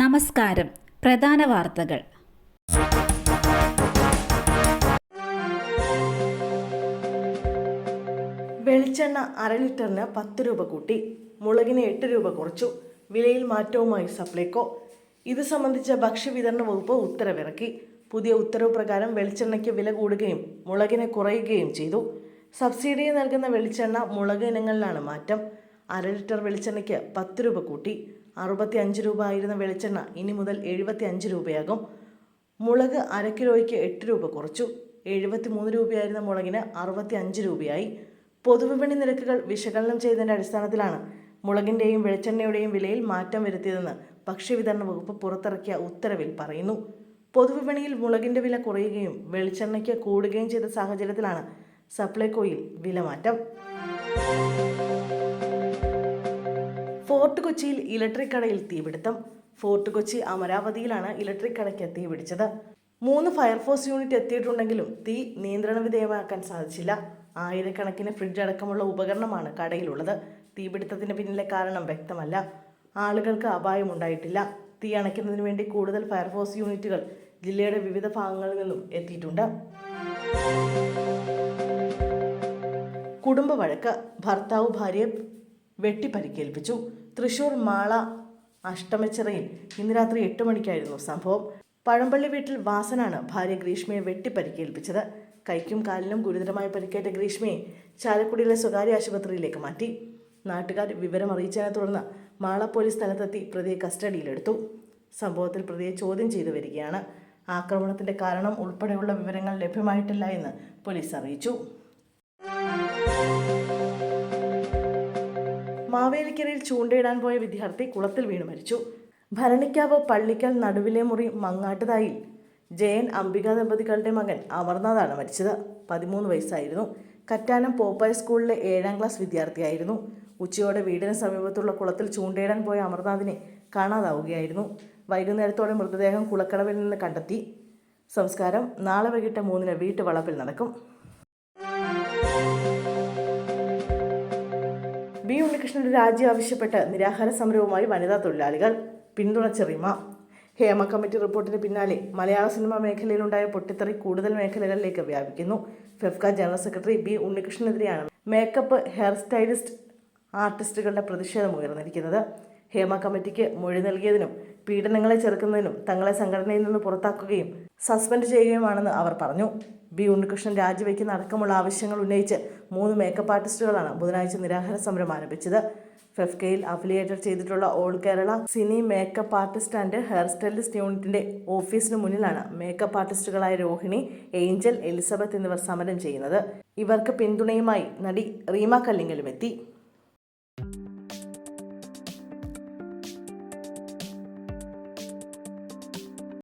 നമസ്കാരം. പ്രധാന വാർത്തകൾ. വെളിച്ചെണ്ണ അര ലിറ്ററിന് പത്ത് രൂപ കൂട്ടി. മുളകിന് എട്ട് രൂപ കുറച്ചു. വിലയിൽ മാറ്റവുമായി സപ്ലൈകോ. ഇത് സംബന്ധിച്ച ഭക്ഷ്യവിതരണ വകുപ്പ് ഉത്തരവിറക്കി. പുതിയ ഉത്തരവ് പ്രകാരം വെളിച്ചെണ്ണയ്ക്ക് വില കൂടുകയും മുളകിന് കുറയുകയും ചെയ്തു. സബ്സിഡി നൽകുന്ന വെളിച്ചെണ്ണ മുളക് ഇനങ്ങളിലാണ് മാറ്റം. അര ലിറ്റർ വെളിച്ചെണ്ണയ്ക്ക് പത്ത് രൂപ കൂട്ടി. അറുപത്തി അഞ്ച് രൂപ ആയിരുന്ന വെളിച്ചെണ്ണ ഇനി മുതൽ എഴുപത്തി അഞ്ച് രൂപയാകും. മുളക് അര കിലോയ്ക്ക് എട്ട് രൂപ കുറച്ചു. എഴുപത്തി മൂന്ന് രൂപയായിരുന്ന മുളകിന് അറുപത്തി അഞ്ച് രൂപയായി പൊതുവിപണി നിരക്കുകൾ വിശകലനം ചെയ്തതിന്റെ അടിസ്ഥാനത്തിലാണ് മുളകിന്റെയും വെളിച്ചെണ്ണയുടെയും വിലയിൽ മാറ്റം വരുത്തിയതെന്ന് ഭക്ഷ്യവിതരണ വകുപ്പ് പുറത്തിറക്കിയ ഉത്തരവിൽ പറയുന്നു. പൊതുവിപണിയിൽ മുളകിന്റെ വില കുറയുകയും വെളിച്ചെണ്ണയ്ക്ക് കൂടുകയും ചെയ്ത സാഹചര്യത്തിലാണ് സപ്ലൈകോയിൽ വിലമാറ്റം. ഫോർട്ട് കൊച്ചിയിൽ ഇലക്ട്രിക് കടയിൽ തീപിടുത്തം. ഫോർട്ട് കൊച്ചി അമരാവതിയിലാണ് ഇലക്ട്രിക് കടയ്ക്ക് തീപിടിച്ചത്. മൂന്ന് ഫയർഫോഴ്സ് യൂണിറ്റ് എത്തിയിട്ടുണ്ടെങ്കിലും തീ നിയന്ത്രണ വിധേയമാക്കാൻ സാധിച്ചില്ല. ആയിരക്കണക്കിന് ഫ്രിഡ്ജ് അടക്കമുള്ള ഉപകരണമാണ് കടയിലുള്ളത്. തീപിടുത്തത്തിന് പിന്നിലെ കാരണം വ്യക്തമല്ല. ആളുകൾക്ക് അപായമുണ്ടായിട്ടില്ല തീ അണയ്ക്കുന്നതിന് വേണ്ടി കൂടുതൽ ഫയർഫോഴ്സ് യൂണിറ്റുകൾ ജില്ലയുടെ വിവിധ ഭാഗങ്ങളിൽ നിന്നും എത്തിയിട്ടുണ്ട്. കുടുംബ വഴക്ക്. ഭർത്താവ് ഭാര്യയെ വെട്ടിപ്പരിക്കേൽപ്പിച്ചു. തൃശൂർ മാള അഷ്ടമച്ചിറയിൽ ഇന്ന് രാത്രി എട്ട് മണിക്കായിരുന്നു സംഭവം. പഴമ്പള്ളി വീട്ടിൽ വാസനാണ് ഭാര്യ ഗ്രീഷ്മയെ വെട്ടിപ്പരിക്കേൽപ്പിച്ചത്. കൈക്കും കാലിനും ഗുരുതരമായി പരിക്കേറ്റ ഗ്രീഷ്മയെ ചാലക്കുടിയിലെ സ്വകാര്യ ആശുപത്രിയിലേക്ക് മാറ്റി. നാട്ടുകാർ വിവരം അറിയിച്ചതിനെ തുടർന്ന് മാള പോലീസ് സ്ഥലത്തെത്തി പ്രതിയെ കസ്റ്റഡിയിലെടുത്തു. സംഭവത്തിൽ പ്രതിയെ ചോദ്യം ചെയ്തു വരികയാണ്. ആക്രമണത്തിന്റെ കാരണം ഉൾപ്പെടെയുള്ള വിവരങ്ങൾ ലഭ്യമായിട്ടില്ല എന്ന് പോലീസ് അറിയിച്ചു. മാവേലിക്കരയിൽ ചൂണ്ടയിടാൻ പോയ വിദ്യാർത്ഥി കുളത്തിൽ വീണു മരിച്ചു. ഭരണിക്കാവ് പള്ളിക്കൽ നടുവിലെ മുറി മങ്ങാട്ടുതായിൽ ജയൻ അംബിക ദമ്പതികളുടെ മകൻ അമർനാഥാണ് മരിച്ചത്. പതിമൂന്ന് വയസ്സായിരുന്നു. കറ്റാനം പോപ്പായ സ്കൂളിലെ ഏഴാം ക്ലാസ് വിദ്യാർത്ഥിയായിരുന്നു. ഉച്ചയോടെ വീടിന് സമീപത്തുള്ള കുളത്തിൽ ചൂണ്ടയിടാൻ പോയ അമർനാഥിനെ കാണാതാവുകയായിരുന്നു. വൈകുന്നേരത്തോടെ മൃതദേഹം കുളക്കടവിൽ നിന്ന് കണ്ടെത്തി. സംസ്കാരം നാളെ വൈകിട്ട് മൂന്നിന് വീട്ടുവളപ്പിൽ നടക്കും. ബി ഉണ്ണികൃഷ്ണന്റെ രാജി ആവശ്യപ്പെട്ട് നിരാഹാര സമരവുമായി വനിതാ തൊഴിലാളികൾ. പിന്തുണച്ച റിമ. ഹേമ കമ്മിറ്റി റിപ്പോർട്ടിന് പിന്നാലെ മലയാള സിനിമാ മേഖലയിലുണ്ടായ പൊട്ടിത്തെറി കൂടുതൽ മേഖലകളിലേക്ക് വ്യാപിക്കുന്നു. ഫെഫ്ക ജനറൽ സെക്രട്ടറി ബി ഉണ്ണികൃഷ്ണനെതിരെയാണ് മേക്കപ്പ് ഹെയർ സ്റ്റൈലിസ്റ്റ് ആർട്ടിസ്റ്റുകളുടെ പ്രതിഷേധം ഉയർന്നിരിക്കുന്നത്. ഹേമ കമ്മിറ്റിക്ക് മൊഴി നൽകിയതിനും പീഡനങ്ങളെ ചെറുക്കുന്നതിനും തങ്ങളെ സംഘടനയിൽ നിന്ന് പുറത്താക്കുകയും സസ്പെൻഡ് ചെയ്യുകയുമാണെന്ന് അവർ പറഞ്ഞു. ബി. ഉണ്ണികൃഷ്ണൻ രാജിവെക്കുന്ന അടക്കമുള്ള ആവശ്യങ്ങൾ ഉന്നയിച്ച് മൂന്ന് മേക്കപ്പ് ആർട്ടിസ്റ്റുകളാണ് ബുധനാഴ്ച നിരാഹാര സമരം ആരംഭിച്ചത്. ഫെഫ്കയിൽ അഫിലിയേറ്റഡ് ചെയ്തിട്ടുള്ള all Kerala cine makeup artist and hair stylist യൂണിറ്റിന്റെ ഓഫീസിന് മുന്നിലാണ് മേക്കപ്പ് ആർട്ടിസ്റ്റുകളായ രോഹിണി ഏഞ്ചൽ എലിസബത്ത് എന്നിവർ സമരം ചെയ്യുന്നത്. ഇവർക്ക് പിന്തുണയുമായി നടി റീമ കല്ലിങ്ങലും എത്തി.